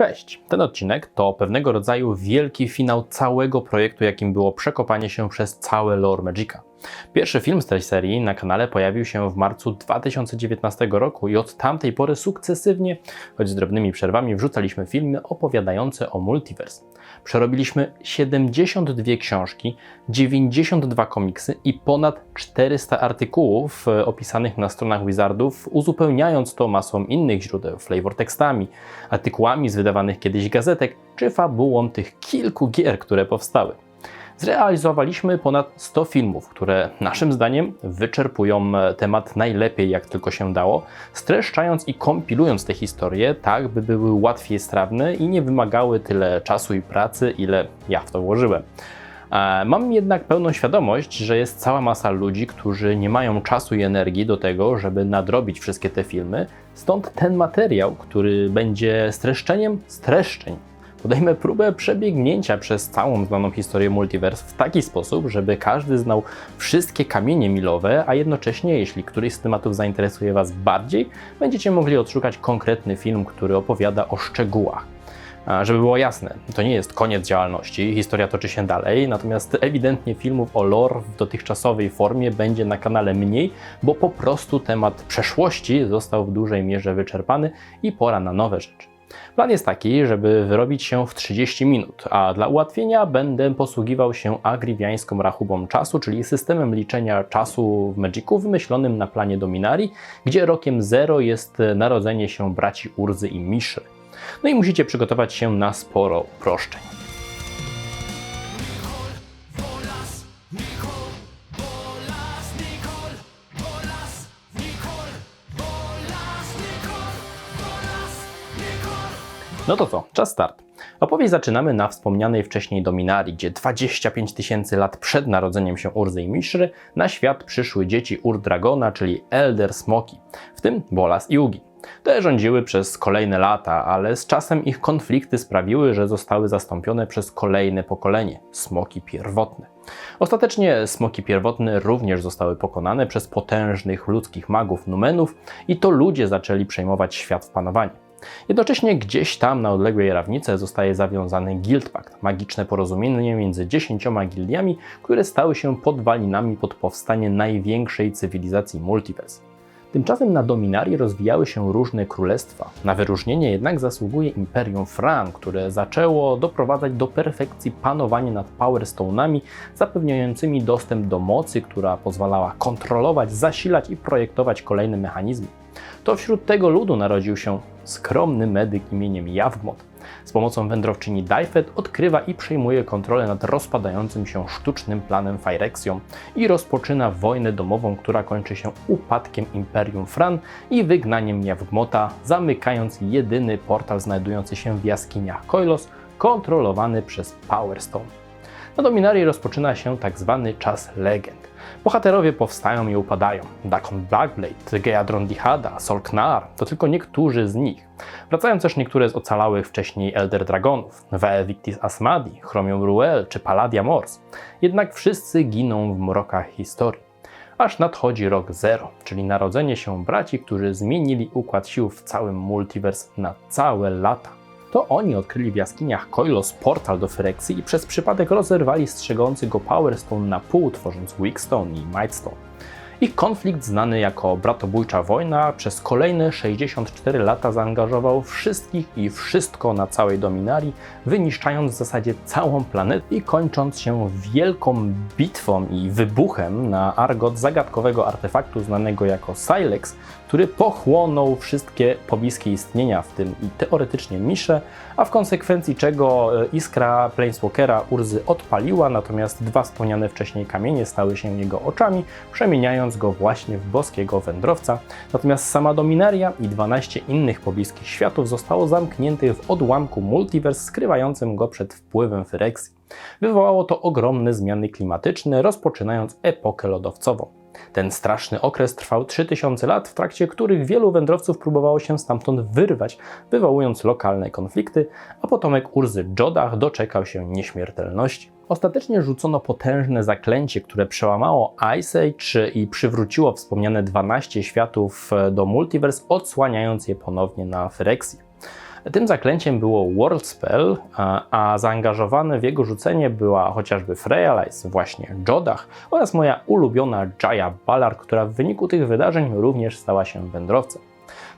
Cześć! Ten odcinek to pewnego rodzaju wielki finał całego projektu, jakim było przekopanie się przez całe lore Magica. Pierwszy film z tej serii na kanale pojawił się w marcu 2019 roku i od tamtej pory sukcesywnie, choć z drobnymi przerwami, wrzucaliśmy filmy opowiadające o multiverse. Przerobiliśmy 72 książki, 92 komiksy i ponad 400 artykułów e, opisanych na stronach Wizardów, uzupełniając to masą innych źródeł, flavor tekstami, artykułami z wydawanych kiedyś gazetek, czy fabułą tych kilku gier, które powstały zrealizowaliśmy ponad 100 filmów, które naszym zdaniem wyczerpują e, temat najlepiej jak tylko się dało, streszczając i kompilując te historie tak, by były łatwiej strawne i nie wymagały tyle czasu i pracy, ile ja w to włożyłem. E, mam jednak pełną świadomość, że jest cała masa ludzi, którzy nie mają czasu i energii do tego, żeby nadrobić wszystkie te filmy, stąd ten materiał, który będzie streszczeniem streszczeń podejmę próbę przebiegnięcia przez całą znaną historię multiverse w taki sposób, żeby każdy znał wszystkie kamienie milowe, a jednocześnie, jeśli któryś z tematów zainteresuje Was bardziej, będziecie mogli odszukać konkretny film, który opowiada o szczegółach. A żeby było jasne, to nie jest koniec działalności, historia toczy się dalej, natomiast ewidentnie filmów o lore w dotychczasowej formie będzie na kanale mniej, bo po prostu temat przeszłości został w dużej mierze wyczerpany i pora na nowe rzeczy. Plan jest taki, żeby wyrobić się w 30 minut, a dla ułatwienia będę posługiwał się agriwiańską rachubą czasu, czyli systemem liczenia czasu w Magicu wymyślonym na planie Dominarii, gdzie rokiem 0 jest narodzenie się braci Urzy i Miszy. No i musicie przygotować się na sporo uproszczeń. No to co, czas start. Opowieść zaczynamy na wspomnianej wcześniej Dominarii, gdzie 25 tysięcy lat przed narodzeniem się Urzy i Mishry na świat przyszły dzieci Ur-Dragona, czyli Elder Smoki, w tym Bolas i Ugi. Te rządziły przez kolejne lata, ale z czasem ich konflikty sprawiły, że zostały zastąpione przez kolejne pokolenie smoki pierwotne. Ostatecznie smoki pierwotne również zostały pokonane przez potężnych ludzkich magów Numenów i to ludzie zaczęli przejmować świat w panowanie. Jednocześnie gdzieś tam na odległej rawnicy zostaje zawiązany Guild Pact, magiczne porozumienie między dziesięcioma gildiami, które stały się podwalinami pod powstanie największej cywilizacji multiverse. Tymczasem na Dominarii rozwijały się różne królestwa. Na wyróżnienie jednak zasługuje Imperium Fran, które zaczęło doprowadzać do perfekcji panowanie nad Power Stone'ami, zapewniającymi dostęp do mocy, która pozwalała kontrolować, zasilać i projektować kolejne mechanizmy. To wśród tego ludu narodził się skromny medyk imieniem Jawgmot. Z pomocą wędrowczyni Daifet odkrywa i przejmuje kontrolę nad rozpadającym się sztucznym planem Phyrexią i rozpoczyna wojnę domową, która kończy się upadkiem Imperium Fran i wygnaniem Jawgmota, zamykając jedyny portal znajdujący się w jaskiniach Koilos, kontrolowany przez Power Stone. Na Dominarii rozpoczyna się tak zwany czas legend. Bohaterowie powstają i upadają. Dakon Blackblade, Geadron Dihada, Solknar to tylko niektórzy z nich. Wracają też niektóre z ocalałych wcześniej Elder Dragonów, Victis Asmadi, Chromium Ruel czy Palladia Mors. Jednak wszyscy giną w mrokach historii. Aż nadchodzi rok zero, czyli narodzenie się braci, którzy zmienili układ sił w całym multiverse na całe lata. To oni odkryli w jaskiniach Koilos portal do Phyrexii i przez przypadek rozerwali strzegący go Power Stone na pół, tworząc Weakstone i Mightstone. Ich konflikt, znany jako bratobójcza wojna, przez kolejne 64 lata zaangażował wszystkich i wszystko na całej Dominarii, wyniszczając w zasadzie całą planetę i kończąc się wielką bitwą i wybuchem na Argot zagadkowego artefaktu znanego jako Silex, który pochłonął wszystkie pobliskie istnienia, w tym i teoretycznie Misze, a w konsekwencji czego e, iskra Planeswalkera Urzy odpaliła, natomiast dwa wspomniane wcześniej kamienie stały się jego oczami, przemieniając go właśnie w boskiego wędrowca, natomiast sama Dominaria i 12 innych pobliskich światów zostało zamkniętych w odłamku multiverse skrywającym go przed wpływem Phyrexii. Wywołało to ogromne zmiany klimatyczne, rozpoczynając epokę lodowcową. Ten straszny okres trwał 3000 lat, w trakcie których wielu wędrowców próbowało się stamtąd wyrwać, wywołując lokalne konflikty, a potomek Urzy Jodach doczekał się nieśmiertelności. Ostatecznie rzucono potężne zaklęcie, które przełamało Ice Age i przywróciło wspomniane 12 światów do multiverse, odsłaniając je ponownie na Phyrexii. Tym zaklęciem było World Spell, a, zaangażowane w jego rzucenie była chociażby Freyalize, właśnie Jodach oraz moja ulubiona Jaya Balar, która w wyniku tych wydarzeń również stała się wędrowcem.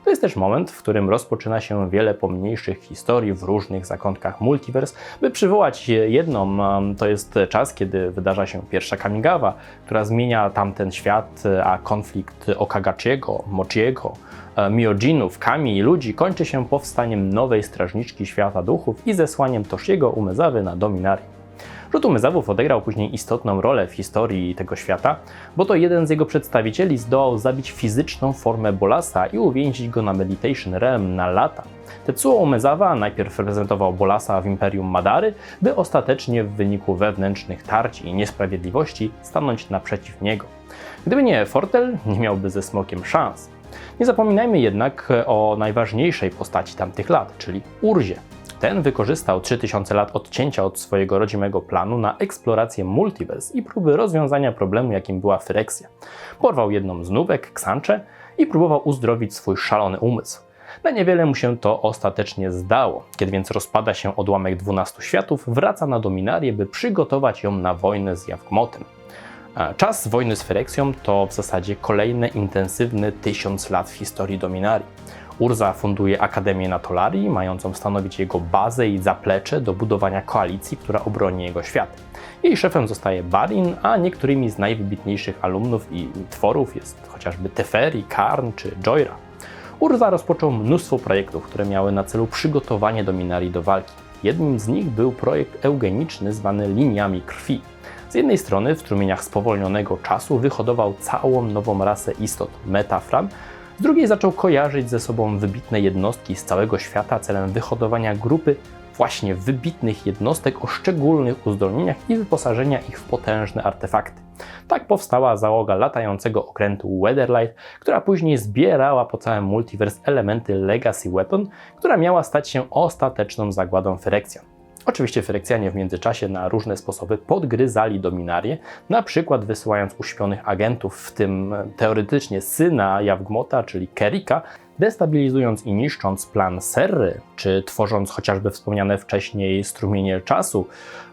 To jest też moment, w którym rozpoczyna się wiele pomniejszych historii w różnych zakątkach multiverse. By przywołać jedną, to jest czas, kiedy wydarza się pierwsza Kamigawa, która zmienia tamten świat, a konflikt Okagachiego, Mochiego, e, Miojinów, Kami i ludzi kończy się powstaniem nowej strażniczki świata duchów i zesłaniem Toshiego Umezawy na Dominari. Rzut umysłów odegrał później istotną rolę w historii tego świata, bo to jeden z jego przedstawicieli zdołał zabić fizyczną formę Bolasa i uwięzić go na Meditation Realm na lata. Tetsuo Umezawa najpierw reprezentował Bolasa w Imperium Madary, by ostatecznie w wyniku wewnętrznych tarć i niesprawiedliwości stanąć naprzeciw niego. Gdyby nie Fortel, nie miałby ze Smokiem szans. Nie zapominajmy jednak o najważniejszej postaci tamtych lat, czyli Urzie, ten wykorzystał 3000 lat odcięcia od swojego rodzimego planu na eksplorację multiverse i próby rozwiązania problemu, jakim była Phyrexia. Porwał jedną z nubek, Ksancze, i próbował uzdrowić swój szalony umysł. Na niewiele mu się to ostatecznie zdało. Kiedy więc rozpada się odłamek 12 światów, wraca na Dominarię, by przygotować ją na wojnę z Jawgmotem. Czas wojny z Fereksją to w zasadzie kolejny intensywny tysiąc lat w historii Dominarii. Urza funduje Akademię na Tolarii, mającą stanowić jego bazę i zaplecze do budowania koalicji, która obroni jego świat. Jej szefem zostaje Barin, a niektórymi z najwybitniejszych alumnów i tworów jest chociażby Teferi, Karn czy Joyra. Urza rozpoczął mnóstwo projektów, które miały na celu przygotowanie Dominarii do walki. Jednym z nich był projekt eugeniczny zwany liniami krwi. Z jednej strony w strumieniach spowolnionego czasu wyhodował całą nową rasę istot Metafram, z drugiej zaczął kojarzyć ze sobą wybitne jednostki z całego świata celem wyhodowania grupy właśnie wybitnych jednostek o szczególnych uzdolnieniach i wyposażenia ich w potężne artefakty. Tak powstała załoga latającego okrętu Weatherlight, która później zbierała po całym multiverse elementy Legacy Weapon, która miała stać się ostateczną zagładą Phyrexian. Oczywiście Ferekcjanie w międzyczasie na różne sposoby podgryzali dominarię, na przykład wysyłając uśpionych agentów, w tym teoretycznie syna Jawgmota, czyli Kerika, destabilizując i niszcząc plan Serry, czy tworząc chociażby wspomniane wcześniej strumienie czasu,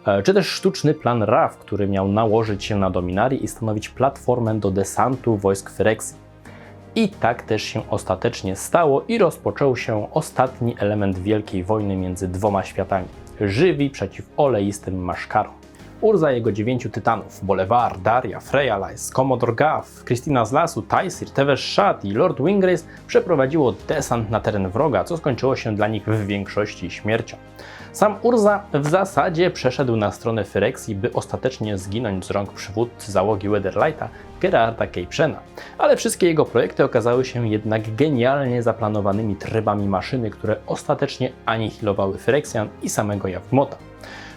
e, czy też sztuczny plan Raf, który miał nałożyć się na dominarię i stanowić platformę do desantu wojsk Fereksji. I tak też się ostatecznie stało i rozpoczął się ostatni element wielkiej wojny między dwoma światami żywi przeciw oleistym maszkarom. Urza jego dziewięciu tytanów, Bolevar, Daria, Freya Lys, Commodore Gaff, Christina z lasu, Taisir, Tevesh Shad i Lord Wingrace przeprowadziło desant na teren wroga, co skończyło się dla nich w większości śmiercią. Sam Urza w zasadzie przeszedł na stronę Phyrexii, by ostatecznie zginąć z rąk przywódcy załogi Weatherlighta, Gerarda Capeshena. Ale wszystkie jego projekty okazały się jednak genialnie zaplanowanymi trybami maszyny, które ostatecznie anihilowały Phyrexian i samego Jawgmota.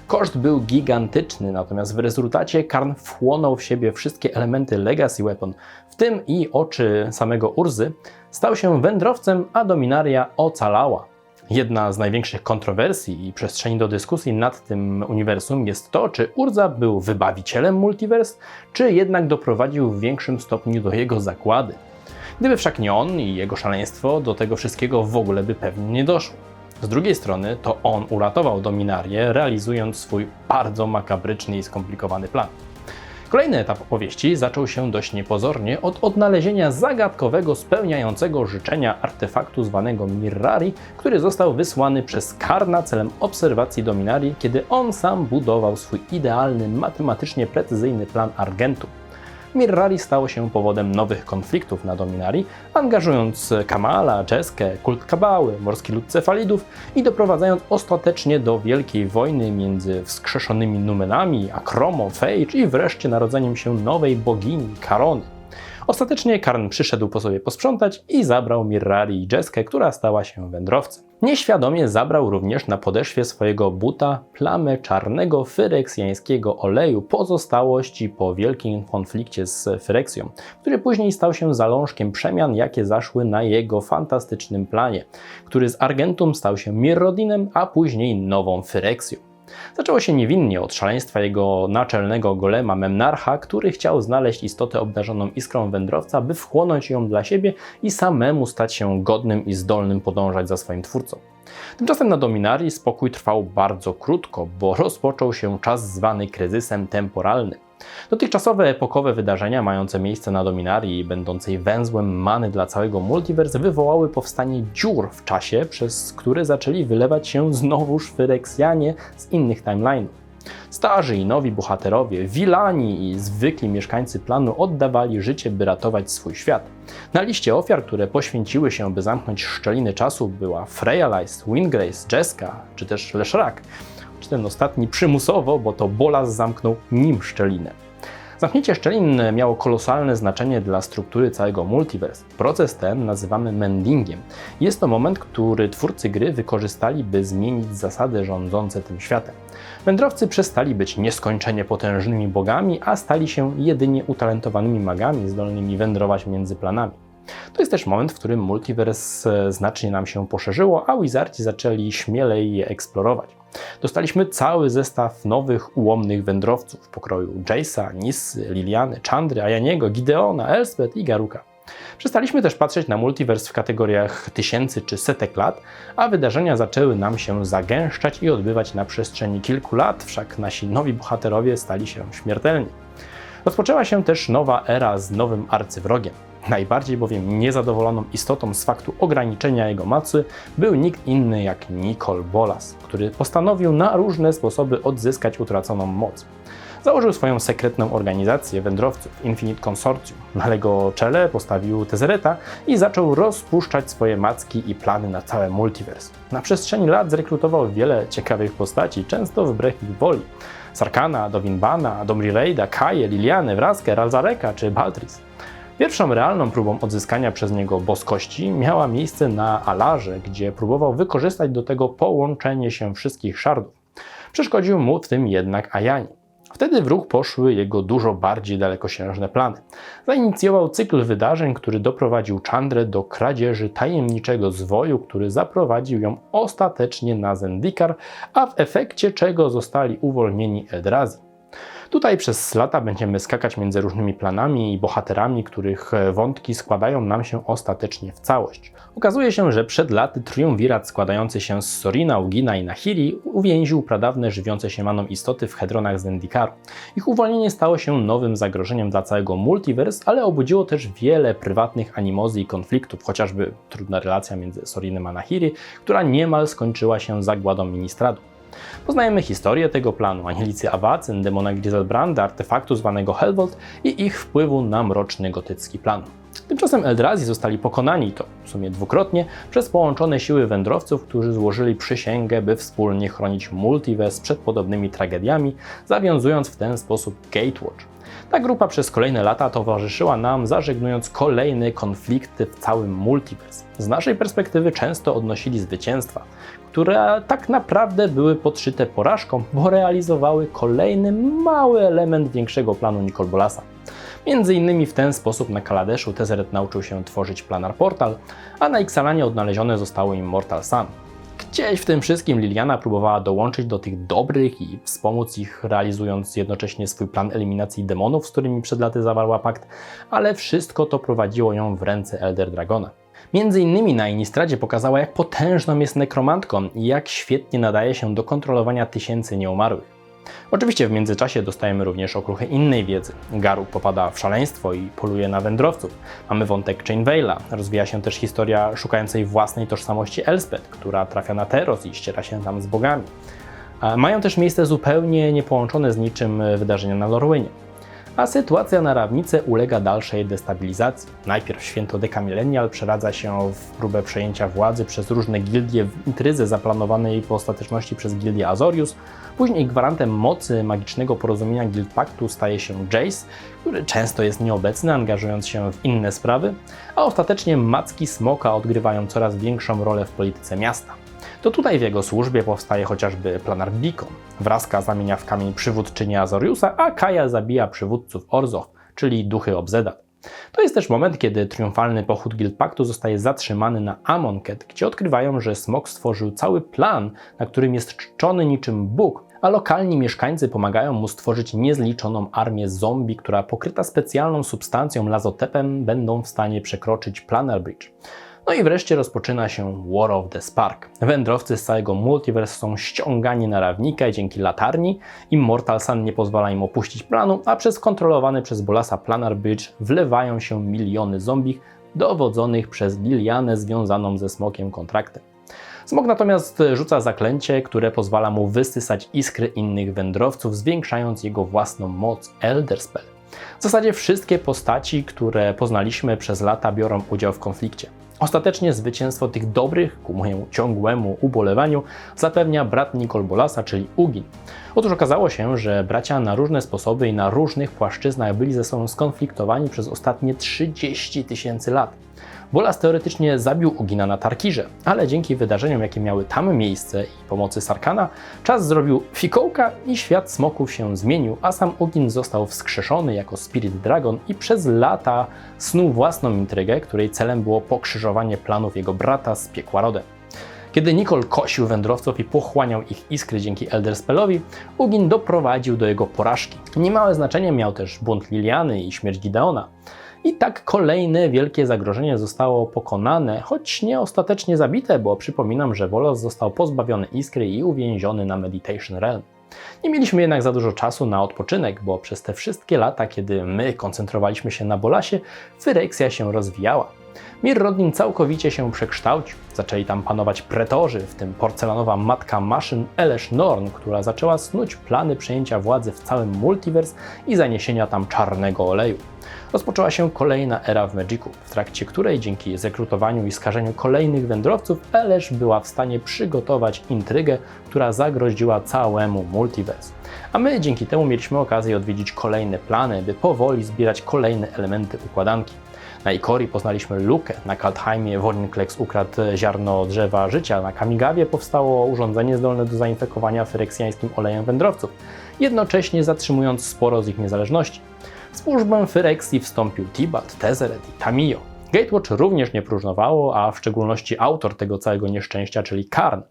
Koszt był gigantyczny, natomiast w rezultacie Karn wchłonął w siebie wszystkie elementy Legacy Weapon, w tym i oczy samego Urzy, stał się wędrowcem, a Dominaria ocalała. Jedna z największych kontrowersji i przestrzeni do dyskusji nad tym uniwersum jest to, czy Urza był wybawicielem multiverse, czy jednak doprowadził w większym stopniu do jego zakłady. Gdyby wszak nie on i jego szaleństwo, do tego wszystkiego w ogóle by pewnie nie doszło. Z drugiej strony to on uratował Dominarię, realizując swój bardzo makabryczny i skomplikowany plan. Kolejny etap opowieści zaczął się dość niepozornie od odnalezienia zagadkowego, spełniającego życzenia artefaktu zwanego Mirrari, który został wysłany przez Karna celem obserwacji Dominarii, kiedy on sam budował swój idealny, matematycznie precyzyjny plan Argentu. Mirrari stało się powodem nowych konfliktów na Dominarii, angażując Kamala, Czeskę, kult Kabały, morski lud Cefalidów i doprowadzając ostatecznie do wielkiej wojny między wskrzeszonymi Numenami, Akromą, Phage i wreszcie narodzeniem się nowej bogini, Karony. Ostatecznie Karn przyszedł po sobie posprzątać i zabrał Mirrari i Jeskę, która stała się wędrowcem. Nieświadomie zabrał również na podeszwie swojego buta plamę czarnego fyreksjańskiego oleju, pozostałości po wielkim konflikcie z Fyreksją, który później stał się zalążkiem przemian, jakie zaszły na jego fantastycznym planie, który z Argentum stał się Mirrodinem, a później nową Fyreksją. Zaczęło się niewinnie od szaleństwa jego naczelnego golema Memnarcha, który chciał znaleźć istotę obdarzoną iskrą wędrowca, by wchłonąć ją dla siebie i samemu stać się godnym i zdolnym podążać za swoim twórcą. Tymczasem na Dominarii spokój trwał bardzo krótko, bo rozpoczął się czas zwany kryzysem temporalnym. Dotychczasowe epokowe wydarzenia mające miejsce na Dominarii będącej węzłem many dla całego multiverse wywołały powstanie dziur w czasie, przez które zaczęli wylewać się znowuż Fyreksjanie z innych timeline'ów. Starzy i nowi bohaterowie, wilani i zwykli mieszkańcy planu oddawali życie, by ratować swój świat. Na liście ofiar, które poświęciły się, by zamknąć szczeliny czasu, była Freya Lice, Wingrace, Jeska czy też Leszrak. Czy ten ostatni przymusowo, bo to Bolas zamknął nim szczelinę. Zamknięcie szczelin miało kolosalne znaczenie dla struktury całego multiverse. Proces ten nazywamy mendingiem. Jest to moment, który twórcy gry wykorzystali, by zmienić zasady rządzące tym światem. Wędrowcy przestali być nieskończenie potężnymi bogami, a stali się jedynie utalentowanymi magami zdolnymi wędrować między planami. To jest też moment, w którym multiverse znacznie nam się poszerzyło, a Wizardzi zaczęli śmielej je eksplorować. Dostaliśmy cały zestaw nowych, ułomnych wędrowców w pokroju Jace'a, Nissy, Liliany, Chandry, Ayaniego, Gideona, Elspeth i Garuka. Przestaliśmy też patrzeć na multiverse w kategoriach tysięcy czy setek lat, a wydarzenia zaczęły nam się zagęszczać i odbywać na przestrzeni kilku lat, wszak nasi nowi bohaterowie stali się śmiertelni. Rozpoczęła się też nowa era z nowym arcywrogiem. Najbardziej bowiem niezadowoloną istotą z faktu ograniczenia jego mocy był nikt inny jak Nicol Bolas, który postanowił na różne sposoby odzyskać utraconą moc. Założył swoją sekretną organizację wędrowców Infinite Consortium. Na jego czele postawił Tezereta i zaczął rozpuszczać swoje macki i plany na całe multiverse. Na przestrzeni lat zrekrutował wiele ciekawych postaci, często wbrew ich woli. Sarkana, Dovinbana, Domrireida, Kaję, Lilianę, Wraskę, Ralzareka czy Baltris. Pierwszą realną próbą odzyskania przez niego boskości miała miejsce na Alarze, gdzie próbował wykorzystać do tego połączenie się wszystkich szardów. Przeszkodził mu w tym jednak Ajani. Wtedy w ruch poszły jego dużo bardziej dalekosiężne plany. Zainicjował cykl wydarzeń, który doprowadził Chandrę do kradzieży tajemniczego zwoju, który zaprowadził ją ostatecznie na Zendikar, a w efekcie czego zostali uwolnieni Eldrazi. Tutaj przez lata będziemy skakać między różnymi planami i bohaterami, których e, wątki składają nam się ostatecznie w całość. Okazuje się, że przed laty triumvirat składający się z Sorina, Ugina i Nahiri uwięził pradawne żywiące się maną istoty w hedronach Zendikaru. Ich uwolnienie stało się nowym zagrożeniem dla całego multiverse, ale obudziło też wiele prywatnych animozji i konfliktów, chociażby trudna relacja między Sorinem a Nahiri, która niemal skończyła się zagładą Ministradu. Poznajemy historię tego planu, Anielicy Awacyn, demona Griselbranda, artefaktu zwanego Helvold i ich wpływu na mroczny gotycki plan. Tymczasem Eldrazi zostali pokonani, to w sumie dwukrotnie, przez połączone siły wędrowców, którzy złożyli przysięgę, by wspólnie chronić multiverse przed podobnymi tragediami, zawiązując w ten sposób Gatewatch. Ta grupa przez kolejne lata towarzyszyła nam, zażegnując kolejne konflikty w całym multiverse. Z naszej perspektywy często odnosili zwycięstwa, które tak naprawdę były podszyte porażką, bo realizowały kolejny mały element większego planu Nicol Bolasa. Między innymi w ten sposób na Kaladeszu Tezeret nauczył się tworzyć planar portal, a na Ixalanie odnalezione zostało im Mortal Sun. Gdzieś w tym wszystkim Liliana próbowała dołączyć do tych dobrych i wspomóc ich, realizując jednocześnie swój plan eliminacji demonów, z którymi przed laty zawarła pakt, ale wszystko to prowadziło ją w ręce Elder Dragona. Między innymi na Inistradzie pokazała, jak potężną jest nekromantką i jak świetnie nadaje się do kontrolowania tysięcy nieumarłych. Oczywiście w międzyczasie dostajemy również okruchy innej wiedzy. Garuk popada w szaleństwo i poluje na wędrowców. Mamy wątek Chainveila. Rozwija się też historia szukającej własnej tożsamości Elspeth, która trafia na Teros i ściera się tam z bogami. Mają też miejsce zupełnie niepołączone z niczym wydarzenia na Lorwynie a sytuacja na Rawnicy ulega dalszej destabilizacji. Najpierw święto Dekamilenial przeradza się w próbę przejęcia władzy przez różne gildie w intryzę zaplanowanej w ostateczności przez gildię Azorius. Później gwarantem mocy magicznego porozumienia Guild Paktu staje się Jace, który często jest nieobecny, angażując się w inne sprawy, a ostatecznie Macki Smoka odgrywają coraz większą rolę w polityce miasta. To tutaj w jego służbie powstaje chociażby planar Beacon. Wraska zamienia w kamień przywódczynię Azoriusa, a Kaja zabija przywódców Orzow, czyli duchy Obzedat. To jest też moment, kiedy triumfalny pochód Guildpaktu zostaje zatrzymany na Amonkhet, gdzie odkrywają, że Smok stworzył cały plan, na którym jest czczony niczym Bóg, a lokalni mieszkańcy pomagają mu stworzyć niezliczoną armię zombie, która pokryta specjalną substancją lazotepem będą w stanie przekroczyć Planar Bridge. No i wreszcie rozpoczyna się War of the Spark. Wędrowcy z całego multiverse są ściągani na rawnikę dzięki latarni. Immortal Sun nie pozwala im opuścić planu, a przez kontrolowany przez Bolasa Planar Bridge wlewają się miliony zombich dowodzonych przez Lilianę związaną ze smokiem kontraktem. Smok natomiast rzuca zaklęcie, które pozwala mu wysysać iskry innych wędrowców, zwiększając jego własną moc Elder Spell. W zasadzie wszystkie postaci, które poznaliśmy przez lata, biorą udział w konflikcie. Ostatecznie zwycięstwo tych dobrych, ku mojemu ciągłemu ubolewaniu, zapewnia brat Nicol Bolasa, czyli Ugin. Otóż okazało się, że bracia na różne sposoby i na różnych płaszczyznach byli ze sobą skonfliktowani przez ostatnie 30 tysięcy lat. Bolas teoretycznie zabił Ugina na Tarkirze, ale dzięki wydarzeniom, jakie miały tam miejsce i pomocy Sarkana, czas zrobił fikołka i świat smoków się zmienił, a sam Ugin został wskrzeszony jako Spirit Dragon i przez lata snuł własną intrygę, której celem było pokrzyżowanie planów jego brata z piekła rodem. Kiedy Nicol kosił wędrowców i pochłaniał ich iskry dzięki Elder Spellowi, Ugin doprowadził do jego porażki. Niemałe znaczenie miał też bunt Liliany i śmierć Gideona. I tak kolejne wielkie zagrożenie zostało pokonane, choć nie ostatecznie zabite, bo przypominam, że Volos został pozbawiony iskry i uwięziony na Meditation Realm. Nie mieliśmy jednak za dużo czasu na odpoczynek, bo przez te wszystkie lata, kiedy my koncentrowaliśmy się na Bolasie, Phyrexia się rozwijała. Mir Rodnin całkowicie się przekształcił. Zaczęli tam panować pretorzy, w tym porcelanowa matka maszyn Elesh Norn, która zaczęła snuć plany przejęcia władzy w całym multiverse i zaniesienia tam czarnego oleju. Rozpoczęła się kolejna era w Magicu, w trakcie której dzięki zrekrutowaniu i skażeniu kolejnych wędrowców Elesh była w stanie przygotować intrygę, która zagroziła całemu multiverse. A my dzięki temu mieliśmy okazję odwiedzić kolejne plany, by powoli zbierać kolejne elementy układanki. Na Ikori poznaliśmy Lukę, na Kaltheimie Wojnklex ukradł ziarno drzewa życia, na Kamigawie powstało urządzenie zdolne do zainfekowania fyreksjańskim olejem wędrowców, jednocześnie zatrzymując sporo z ich niezależności. W służbę Fyreksji wstąpił Tibalt, Tezeret i Tamiyo. Gatewatch również nie próżnowało, a w szczególności autor tego całego nieszczęścia, czyli Karn.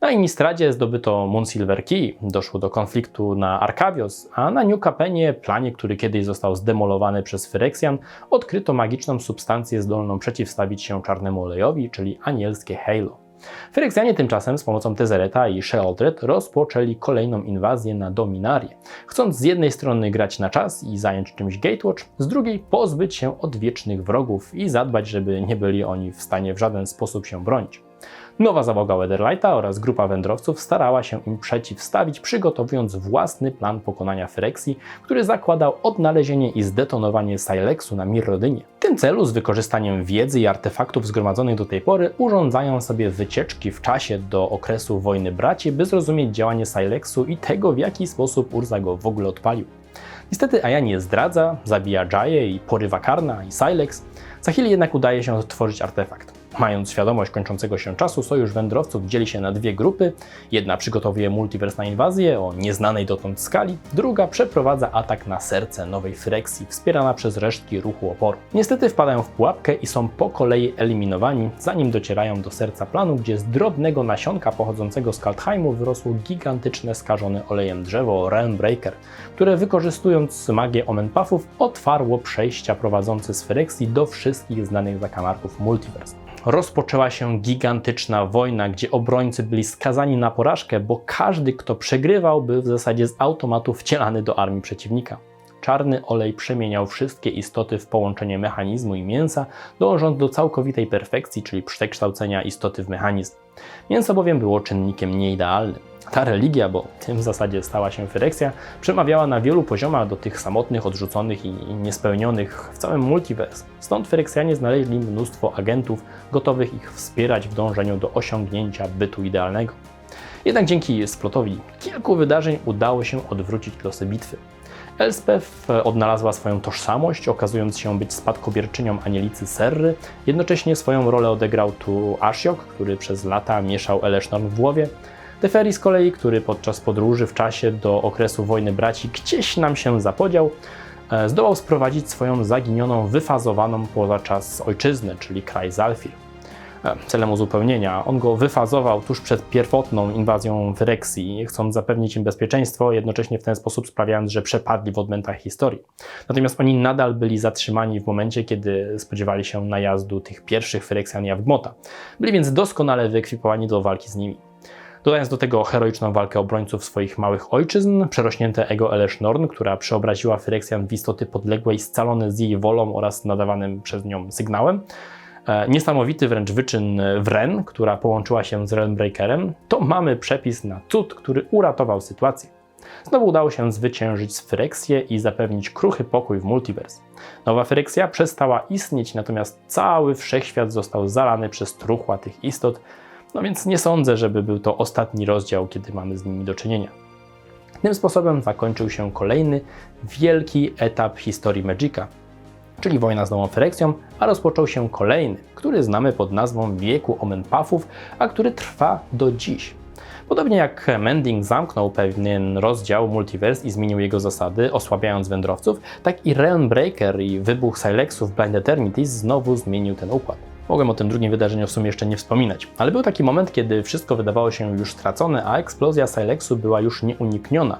Na Innistradzie zdobyto Moon Silver Key, doszło do konfliktu na Arkavios, a na New Capenie, planie, który kiedyś został zdemolowany przez Phyrexian, odkryto magiczną substancję zdolną przeciwstawić się czarnemu olejowi, czyli anielskie Halo. Fyreksjanie tymczasem z pomocą Tezereta i Sheoldred rozpoczęli kolejną inwazję na Dominarię, chcąc z jednej strony grać na czas i zająć czymś Gatewatch, z drugiej pozbyć się odwiecznych wrogów i zadbać, żeby nie byli oni w stanie w żaden sposób się bronić. Nowa załoga Weatherlighta oraz grupa wędrowców starała się im przeciwstawić, przygotowując własny plan pokonania Fyreksji, który zakładał odnalezienie i zdetonowanie Silexu na Mirrodynie. W tym celu, z wykorzystaniem wiedzy i artefaktów zgromadzonych do tej pory, urządzają sobie wycieczki w czasie do okresu wojny braci, by zrozumieć działanie Silexu i tego, w jaki sposób Urza go w ogóle odpalił. Niestety Aya nie zdradza, zabija Jaye i porywa Karna i Silex. Za chwilę jednak udaje się odtworzyć artefakt. Mając świadomość kończącego się czasu, sojusz wędrowców dzieli się na dwie grupy. Jedna przygotowuje multiverse na inwazję o nieznanej dotąd skali, druga przeprowadza atak na serce nowej Fyreksji, wspierana przez resztki ruchu oporu. Niestety wpadają w pułapkę i są po kolei eliminowani, zanim docierają do serca planu, gdzie z drobnego nasionka pochodzącego z Kaltheimu wyrosło gigantyczne skażone olejem drzewo Realmbreaker, które wykorzystując magię Omen Puffów otwarło przejścia prowadzące z Fyreksji do wszystkich znanych zakamarków multiverse rozpoczęła się gigantyczna wojna, gdzie obrońcy byli skazani na porażkę, bo każdy, kto przegrywał, był w zasadzie z automatu wcielany do armii przeciwnika. Czarny olej przemieniał wszystkie istoty w połączenie mechanizmu i mięsa, dążąc do całkowitej perfekcji, czyli przekształcenia istoty w mechanizm. Mięso bowiem było czynnikiem nieidealnym. Ta religia, bo tym w zasadzie stała się Fyreksja, przemawiała na wielu poziomach do tych samotnych, odrzuconych i niespełnionych w całym multiverse. Stąd Fyreksjanie znaleźli mnóstwo agentów gotowych ich wspierać w dążeniu do osiągnięcia bytu idealnego. Jednak dzięki splotowi kilku wydarzeń udało się odwrócić losy bitwy. Elspeth odnalazła swoją tożsamość, okazując się być spadkobierczynią anielicy Serry. Jednocześnie swoją rolę odegrał tu Ashiok, który przez lata mieszał Elesznorn w głowie. Teferi z kolei, który podczas podróży w czasie do okresu wojny braci gdzieś nam się zapodział, e, zdołał sprowadzić swoją zaginioną, wyfazowaną poza czas ojczyznę, czyli kraj Zalfir. E, Celem uzupełnienia, on go wyfazował tuż przed pierwotną inwazją Wyreksji, chcąc zapewnić im bezpieczeństwo, jednocześnie w ten sposób sprawiając, że przepadli w odmętach historii. Natomiast oni nadal byli zatrzymani w momencie, kiedy spodziewali się najazdu tych pierwszych Fyreksjan i Awgmota. Byli więc doskonale wyekwipowani do walki z nimi. Dodając do tego heroiczną walkę obrońców swoich małych ojczyzn, przerośnięte ego Elesznorn, która przeobraziła Fyreksjan w istoty podległe i scalone z jej wolą oraz nadawanym przez nią sygnałem, e, niesamowity wręcz wyczyn Wren, która połączyła się z Realmbreakerem, to mamy przepis na cud, który uratował sytuację. Znowu udało się zwyciężyć z Fyreksję i zapewnić kruchy pokój w multiverse. Nowa Fyreksja przestała istnieć, natomiast cały wszechświat został zalany przez truchła tych istot, no więc nie sądzę, żeby był to ostatni rozdział, kiedy mamy z nimi do czynienia. Tym sposobem zakończył się kolejny wielki etap historii Magica, czyli wojna z nową Fereksją, a rozpoczął się kolejny, który znamy pod nazwą Wieku Omenpathów, a który trwa do dziś. Podobnie jak Mending zamknął pewien rozdział Multiverse i zmienił jego zasady, osłabiając wędrowców, tak i Realmbreaker i wybuch Silexów Blind Eternities znowu zmienił ten układ. Mogłem o tym drugim wydarzeniu w sumie jeszcze nie wspominać, ale był taki moment, kiedy wszystko wydawało się już stracone, a eksplozja Silexu była już nieunikniona,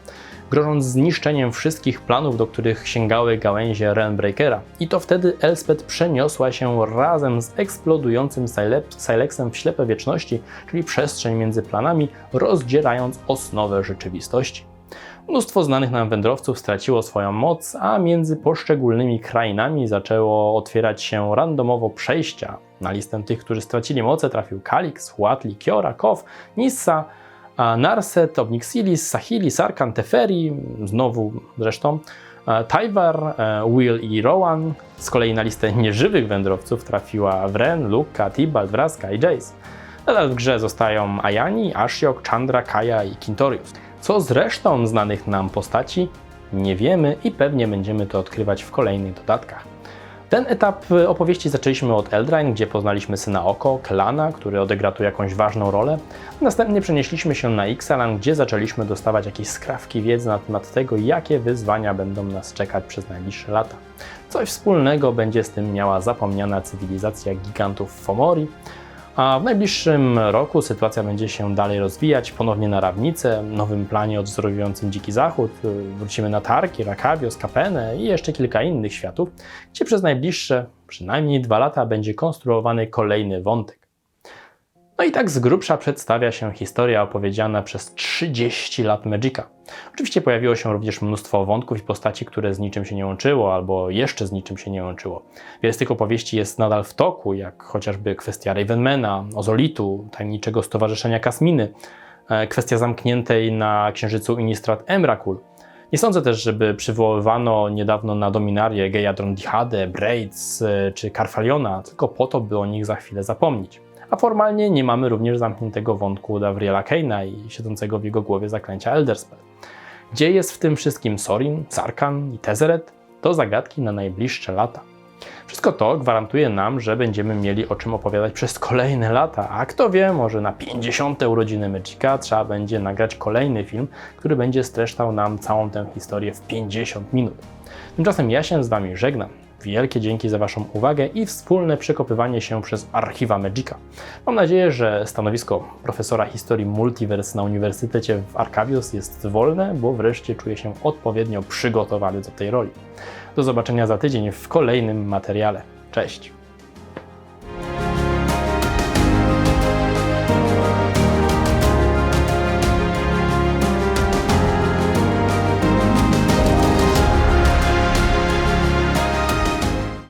grożąc zniszczeniem wszystkich planów, do których sięgały gałęzie Realmbreakera. I to wtedy Elspeth przeniosła się razem z eksplodującym Sile- Silexem w ślepe wieczności, czyli przestrzeń między planami, rozdzierając osnowę rzeczywistości. Mnóstwo znanych nam wędrowców straciło swoją moc, a między poszczególnymi krainami zaczęło otwierać się randomowo przejścia. Na listę tych, którzy stracili moce trafił Kalix, Huatli, Kiora, Kof, Nissa, Narset, Obnixilis, Sahili, Sarkan, Teferi, znowu zresztą, Tajwar, e, Will i Rowan. Z kolei na listę nieżywych wędrowców trafiła Wren, Luka, Tibalt, Vraska i Jace. Nadal w grze zostają Ayani, Ashiok, Chandra, Kaja i Kintorius. Co z resztą znanych nam postaci? Nie wiemy i pewnie będziemy to odkrywać w kolejnych dodatkach. Ten etap opowieści zaczęliśmy od Eldraine, gdzie poznaliśmy syna Oko, Klana, który odegra tu jakąś ważną rolę. Następnie przenieśliśmy się na Ixalan, gdzie zaczęliśmy dostawać jakieś skrawki wiedzy na temat tego, jakie wyzwania będą nas czekać przez najbliższe lata. Coś wspólnego będzie z tym miała zapomniana cywilizacja gigantów Fomori, a w najbliższym roku sytuacja będzie się dalej rozwijać, ponownie na Rawnicę, nowym planie odwzorowującym Dziki Zachód, wrócimy na Tarki, Rakabios, Kapenę i jeszcze kilka innych światów, gdzie przez najbliższe przynajmniej dwa lata będzie konstruowany kolejny wątek. No i tak z grubsza przedstawia się historia opowiedziana przez 30 lat Magica. Oczywiście pojawiło się również mnóstwo wątków i postaci, które z niczym się nie łączyło, albo jeszcze z niczym się nie łączyło. Wiele z tych opowieści jest nadal w toku, jak chociażby kwestia Ravenmana, Ozolitu, tajemniczego stowarzyszenia Kasminy, e, kwestia zamkniętej na księżycu Innistrad Emrakul. Nie sądzę też, żeby przywoływano niedawno na Dominarię Gejadron Dihade, Braids e, czy Karfaliona, tylko po to, by o nich za chwilę zapomnieć. A formalnie nie mamy również zamkniętego wątku Davriela Kane'a i siedzącego w jego głowie zaklęcia Elderspell. Gdzie jest w tym wszystkim Sorin, Sarkan i Tezzeret? To zagadki na najbliższe lata. Wszystko to gwarantuje nam, że będziemy mieli o czym opowiadać przez kolejne lata, a kto wie, może na 50. urodziny Magica trzeba będzie nagrać kolejny film, który będzie streszczał nam całą tę historię w 50 minut. Tymczasem ja się z Wami żegnam. Wielkie dzięki za Waszą uwagę i wspólne przekopywanie się przez archiwa Magica. Mam nadzieję, że stanowisko profesora historii Multiverse na Uniwersytecie w Arcavius jest wolne, bo wreszcie czuję się odpowiednio przygotowany do tej roli. Do zobaczenia za tydzień w kolejnym materiale. Cześć!